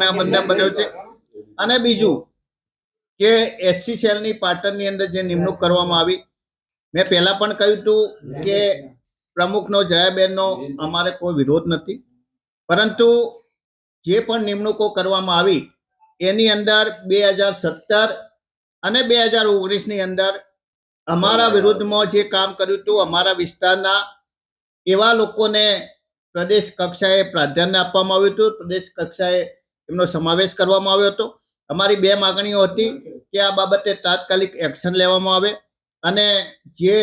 કારણે આ બંને બન્યો છે. અને બીજું કે એસસી સેલની પાટણની અંદર જે નિમણૂક કરવામાં આવી. મેં પહેલા પણ કહ્યું હતું કે પ્રમુખનો, જયાબેનનો અમારે કોઈ વિરોધ નથી. પરંતુ જે પણ નિમણૂકો કરવામાં આવી, એની અંદર બે હજાર સત્તર અને બે હજાર ઓગણીસની અંદર અમારા વિરુદ્ધમાં જે કામ કર્યું હતું, અમારા વિસ્તારના એવા લોકોને પ્રદેશ કક્ષાએ પ્રાધાન્ય આપવામાં આવ્યું હતું. પ્રદેશ કક્ષાએ એમનો સમાવેશ કરવામાં આવ્યો હતો. અમારી બે માગણીઓ હતી કે આ બાબતે તાત્કાલિક એક્શન લેવામાં આવે અને જે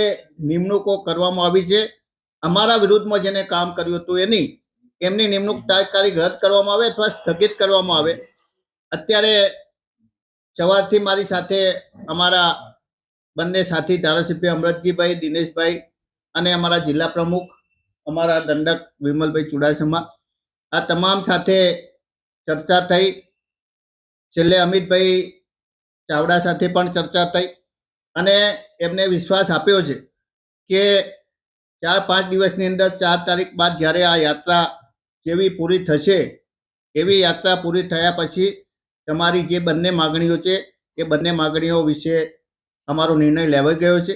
નિમણૂકો કરવામાં આવી છે, અમારા વિરુદ્ધમાં જેને કામ કર્યું હતું એની, એમની નિમણૂક તાત્કાલિક રદ કરવામાં આવે અથવા સ્થગિત કરવામાં આવે. અત્યારે સવારથી મારી સાથે અમારા બંને સાથી ધારાસભ્ય અમરતજીભાઈ, દિનેશભાઈ અને અમારા જિલ્લા પ્રમુખ, અમારા દંડક વિમલભાઈ ચુડાસમા, આ તમામ સાથે ચર્ચા થઈ. છેલ્લે અમિતભાઈ ચાવડા સાથે પણ ચર્ચા થઈ અને એમને વિશ્વાસ આપ્યો છે કે ચાર પાંચ દિવસની અંદર ચાર તારીખ બાદ જ્યારે આ યાત્રા જેવી પૂરી થશે, એવી યાત્રા પૂરી થયા પછી તમારી જે બંને માગણીઓ છે, એ બંને માગણીઓ વિશે અમારો નિર્ણય લેવાઈ ગયો છે.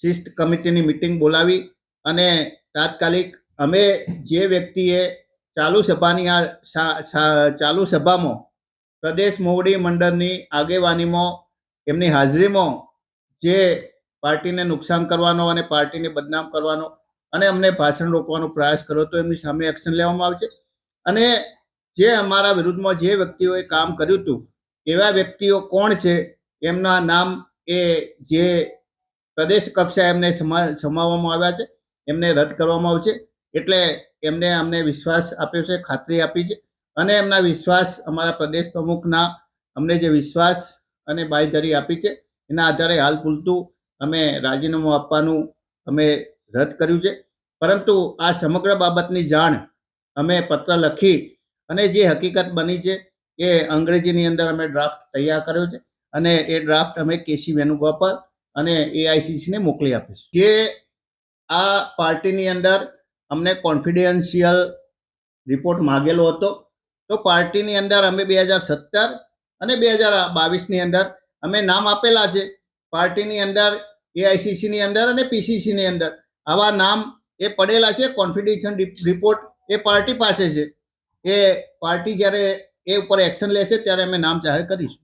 શિસ્ત કમિટીની મિટિંગ બોલાવી અને તાત્કાલિક અમે જે વ્યક્તિએ ચાલુ સભાની આ ચાલુ સભામાં પ્રદેશ મોવડી મંડળની આગેવાનીમાં, એમની હાજરીમાં જે પાર્ટીને નુકસાન કરવાનો અને પાર્ટીને બદનામ કરવાનો અને અમને ભાષણ રોકવાનો પ્રયાસ કર્યો તો એમની સામે એક્શન લેવામાં આવશે અને જે અમારા વિરુદ્ધમાં જે વ્યક્તિઓએ કામ કર્યું હતું, એવા વ્યક્તિઓ કોણ છે? એમના નામ એ જે પ્રદેશ કક્ષાએ એમને સમા, સમાવવામાં આવ્યા છે, એમને રદ કરવામાં આવશે. એટલે એમને અમને વિશ્વાસ આપ્યો છે, ખાતરી આપી છે અને એમના વિશ્વાસ અમારા પ્રદેશ પ્રમુખના અમને જે વિશ્વાસ અને બાંયધરી આપી છે, એના આધારે હાલ પૂરતું અમે રાજીનામું આપવાનું અમે રદ કર્યું છે. પરંતુ આ સમગ્ર બાબતની જાણ અમે પત્ર લખી અને જે હકીકત બની છે એ અંગ્રેજીની અંદર અમે ડ્રાફ્ટ તૈયાર કર્યો છે અને એ ડ્રાફ્ટ અમે કેસી વેણુગોપાલ અને એઆઈસીસીને મોકલી આપીશું. જે આ પાર્ટીની અંદર અમને કોન્ફિડેન્શિયલ રિપોર્ટ માગેલો હતો. તો પાર્ટીની અંદર અમે બે હજાર સત્તર અને બે હજાર બાવીસની અંદર અમે નામ આપેલા છે. પાર્ટીની અંદર, એઆઈસીસીની અંદર અને પીસીસીની અંદર. આવા નામ એ પડેલા છે. કોન્ફિડેન્શિયલ રિપોર્ટ એ પાર્ટી પાસે છે. એ પાર્ટી જ્યારે એ ઉપર એક્શન લેશે ત્યારે અમે નામ જાહેર કરીશું.